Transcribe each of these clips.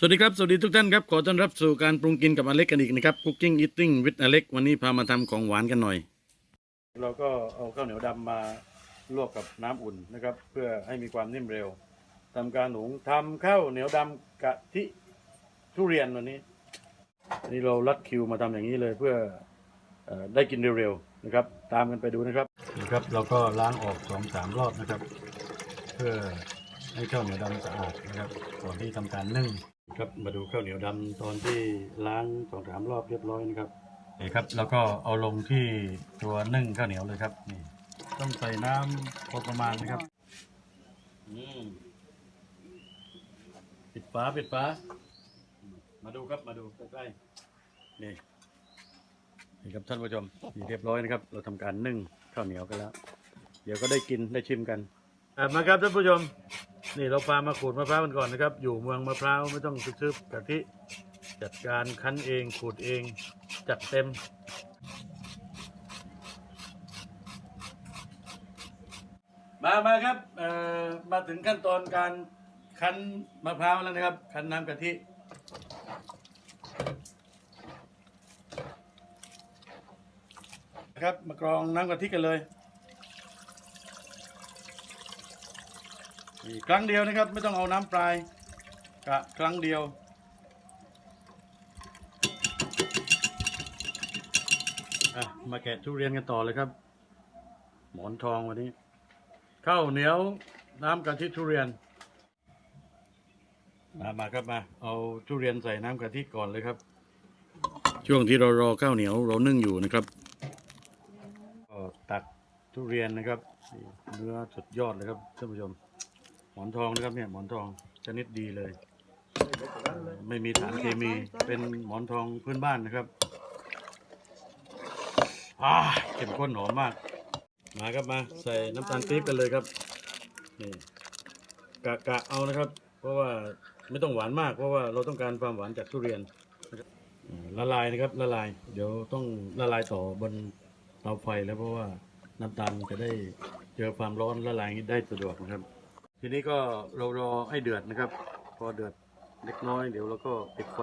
สวัสดีครับ สวัสดีทุกท่านครับ ขอต้อนรับสู่การปรุงกินกับอเล็กกันอีกนะครับ Cooking Eating with อเล็กวันนี้พามาทำของหวานกันหน่อย เราก็เอาข้าวเหนียวดำมาลวกกับน้ำอุ่นนะครับ เพื่อให้มีความนิ่มเร็วทำการหุงทำข้าวเหนียวดำกะทิทุเรียนวันนี้อันนี่เราลัดคิวมาทำอย่างนี้เลยเพื่อเออได้กินเร็วๆนะครับ ตามกันไปดูนะครับนะครับ เราก็ล้างออกสองสามรอบนะครับ เพื่อให้ข้าวเหนียวดำสะอาดนะครับก่อนที่ทำการนึ่ง ครับมาดูข้าวเหนียวดำตอนที่ล้างสองสามรอบเรียบร้อยนะครับนี่ครับ แล้วก็เอาลงที่ตัวนึ่งข้าวเหนียวเลยครับนี่ต้องใส่น้ำพอประมาณนะครับอืมปิดฝาปิดฝาอืมมาดูครับมาดูใกล้ๆนี่นี่ครับท่านผู้ชมนี่เรียบร้อยนะครับ เราทำการนึ่งข้าวเหนียวกันแล้ว เดี๋ยวก็ได้กินได้ชิมกัน มาครับท่านผู้ชม นี่เราพามาขูดมะพร้าวกันก่อนนะครับ อยู่เมืองมะพร้าวไม่ต้องซื้อกะทิจัดการคั้นเองขูดเอง จัดเต็ม มามาครับเอ่อมาถึงขั้นตอนการคั้นมะพร้าวแล้วนะครับ คั้นน้ำกะทินะครับมากรองน้ำกะทิกันเลย นี่ครั้งเดียวนะครับ ไม่ต้องเอาน้ำปลายกะครั้งเดียว มาแกะทุเรียนกันต่อเลยครับ หมอนทองวันนี้ข้าวเหนียวน้ำกะทิทุเรียน มามาครับมา เอาทุเรียนใส่น้ำกะทิก่อนเลยครับ ช่วงที่เรารอข้าวเหนียวเรานึ่งอยู่นะครับก็ตักทุเรียนนะครับเนื้อสุดยอดเลยครับท่านผู้ชม มอนทองนะครับเนี่ยหมอนทองชนิดดีเลย ไม่มีสารเคมีเป็นหมอนทองพื้นบ้านนะครับอ่าเข้มข้นหอมมาก มาครับมา ใส่น้ำตาลปี๊บกันเลยครับนี่กะกะเอานะครับ เพราะว่าไม่ต้องหวานมากเพราะว่าเราต้องการความหวานจากทุเรียนละลายนะครับละลาย เดี๋ยวต้องละลายต่อบนเตาไฟแล้วเพราะว่าน้ำตาลจะได้เจอความร้อนละลายได้สะดวกนะครับ ทีนี้ก็เรารอให้เดือดนะครับ พอเดือดเล็กน้อยเดี๋ยวเราก็ปิดไฟ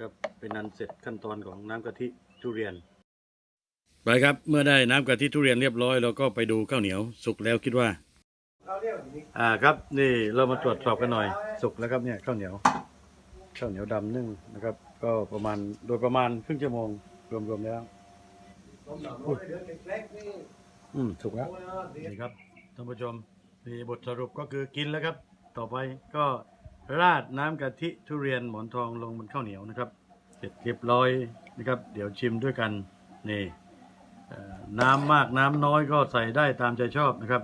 ครับเป็นนันเสร็จขั้นตอนของน้ำกะทิทุเรียน ไปครับเมื่อได้น้ำกะทิทุเรียนเรียบร้อยเราก็ไปดูข้าวเหนียว สุกแล้วคิดว่าอ่าครับนี่เรามาตรวจสอบกันหน่อยสุกแล้วครับเนี่ยข้าวเหนียวข้าวเหนียวดำนึ่งนะครับ ก็ประมาณโดยประมาณครึ่งชั่วโมงรวมๆแล้วอืมสุกแล้วนี่ครับท่านผู้ชม มีบทสรุปก็คือกินแล้วครับ ต่อไปก็ราดน้ำกะทิทุเรียนหมอนทองลงบนข้าวเหนียวนะครับ เสร็จเรียบร้อยนะครับ เดี๋ยวชิมด้วยกันนี่น้ำมากน้ำน้อยก็ใส่ได้ตามใจชอบนะครับ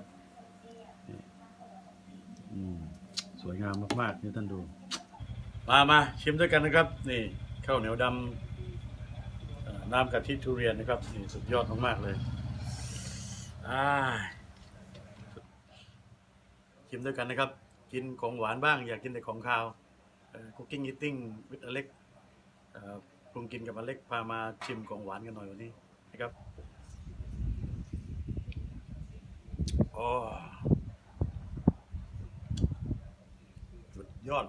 สวยงามมากๆนี่ท่านดู มามาชิมด้วยกันนะครับ นี่ข้าวเหนียวดำน้ำกะทิทุเรียนนะครับนี่สุดยอดมากๆเลยอ่า ชิมด้วยกันนะครับ กินของหวานบ้าง อยากกินแต่ของคาวคุกกิ้งอิทติ้งวิดอเล็กปรุงกินกับอเล็กพามาชิมของหวานกันหน่อยวันนี้นะครับโอ้สุดยอด